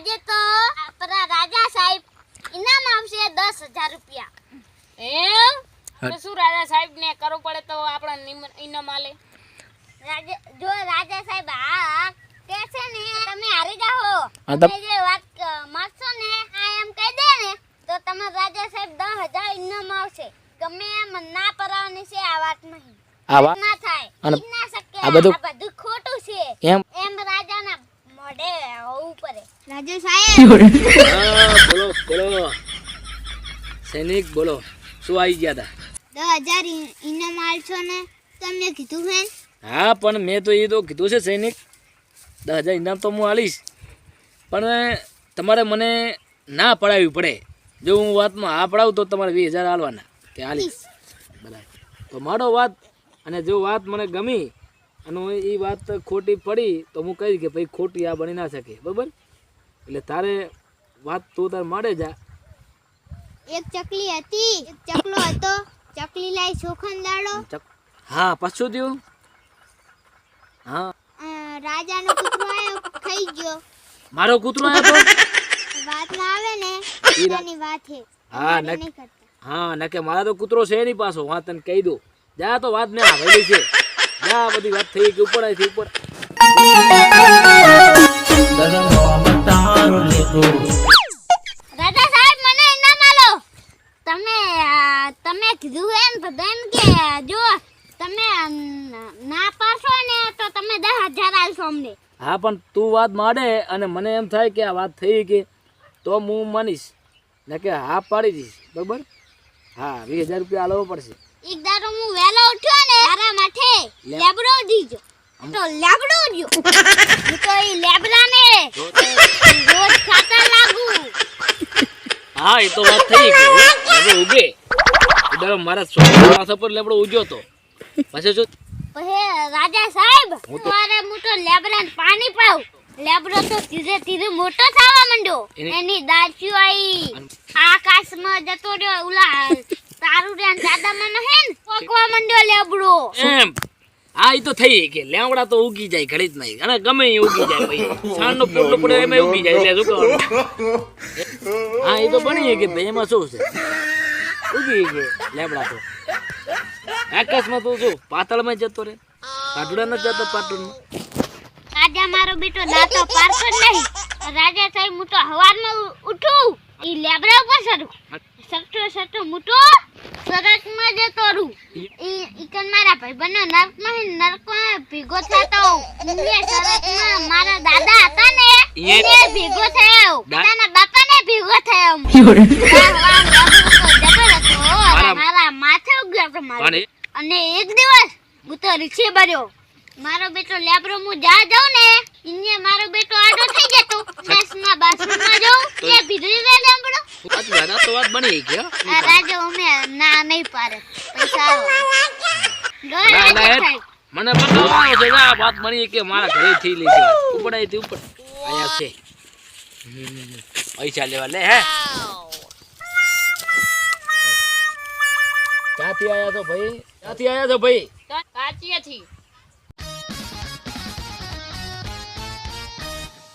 આજે તો આપણા રાજા સાહેબ ઇનામ આવશે દસ હજાર રૂપિયા. એમ તો શું રાજા સાહેબ ને કરવું પડે તો આપણા ઇનામ આલે? રાજા જો રાજા સાહેબ હા કે છે ને તમે હારી જાઓ. તમે જે વાત મારશો ને આ એમ કહી દે ને તો તમે રાજા સાહેબ દસ હજાર ઇનામ આવશે. ગમે એમ ના પરાવવાની છે આ વાત નહીં. આ વાત ના થાય. ના શકે. આ બધું- ખોટું છે. એમ એમ પડે રાજા સાહેબ. બોલો બોલો. સૈનિક બોલો. શું આવી ગયા હતા દસ હજાર ઇનામ આલશો ને તમને કીધું હે? હા પણ મેં તો એ તો કીધું છે સૈનિક. દસ હજાર ઇનામ તો હું આલીશ. પણ તમારે મને ના પડાવવી પડે. જો હું વાતમાં હા પડાવું તો તમારે વીસ હજાર આલવાના. કે આલીશ. બરાબર. તો મારો વાત અને જો વાત મને ગમી અને એ વાત ખોટી પડી તો હું કહીશ કે ભાઈ ખોટી આ બની ના શકે. બરાબર? એટલે તારે વાત તું તાર મળે જા. એક ચકલી હતી એક ચકલો હતો. ચકલી લાઈ ચોખન દાડો. હા પાછું થયું હા. રાજાનો કૂતરો આવ્યો ખાઈ ગયો. મારો કૂતરો આવ્યો વાત ના આવે ને એની વાત છે. હા તમારે નક હા નકે મારા તો કૂતરો છે એની પાછો વાત તને કહી દઉં. જા તો વાત ને આવેલી છે. જા બધી વાત થઈ કે ઉપર આવી ઉપર. રાજા સાહેબ મને ઇનામ આલો. તમે તમે કીધું એમ બધાને કે જો તમે ના પાડશો ને તો તમે દસ હજાર આલશો અમને. હા પણ તું વાત માડે અને મને એમ થાય કે આ વાત થઈ કે તો હું માનીશ. ને કે હા પાડી દઈશ. બરાબર? હા વીસ હજાર રૂપિયા આલવો પડશે. એક દાડો હું વહેલો ઉઠ્યો ને મારા માથે લેબડો દીજો તો લેબડો દીજો તો ઈ લેબડાને હા એ તો વાત થઈ ગઈ લેબડો ઉગે. ઉડાડો મારા છોકરા માથા પર લેબડો ઉજ્યો તો. પછી જો પછી રાજા સાહેબ હું મોટો સવારે હું તો લેબડાને પાણી પાવ લેબડો તો ધીરે ધીરે મોટો થવા માંડ્યો. એની- દાચી આવી આકાશમાં જતો રહ્યો ઉલા તારું રે દાદામાં હે ને? પકવા માંડ્યો લેબડો. એમ. હા એ તો થઈ કે લેવડા તો ઉગી જાય ઘડી જ નહીં. અને ગમે એ ઉગી જાય ભાઈ સાંજનો પોટલો પડે એમાં ઉગી જાય એટલે શું કરવાનું? હા એ તો ભણીએ કે ભાઈ એમાં શું છે? ઉગી ગઈ લેબડા તો. આકાશમાં તો જો પાતળમાં જતો રે? પાટુડા ન જતો પાટુડ રાજા મારો બેટો દાતો પારતો જ નહીં. રાજા સાહેબ હું તો હવારમાં ઉઠું ઈ લેબડા ઉપર સરું સટો સટો મોટો સરકમાં જતો રહું. ઈ ઇકન મારા ભાઈબંધનો નર્કમાં હે નર્કમાં ભેગો થતો ઊંઘે સરકમાં મારા દાદા હતા ને એને ભેગો થયો. દા- જબર હતો હો. મારા- માથે ઉગ્યો મારો. અને એક દિવસ હું તો રીક્ષે ભર્યો મારો બેટો લેબરો હું જા જાઉં ને ઇને મારો બેટો આડો થઈ જતો. બસમાં બાથરૂમમાં જાઉં. કે ભીતરી રે લેબડો વાત વાત તો વાત બની ગઈ હો. રાજો અમે ના નહીં પાડે. પૈસા ના, ના, મને બતાવો છે આ વાત બની કે મારા ઘરે થી લીધી ઉપડાઈ થી ઉપર આયા છે. પૈસા લેવા લે હે? ક્યાંથી આયા છો ભાઈ? ક્યાંથી આયા છો ભાઈ? કાચીએથી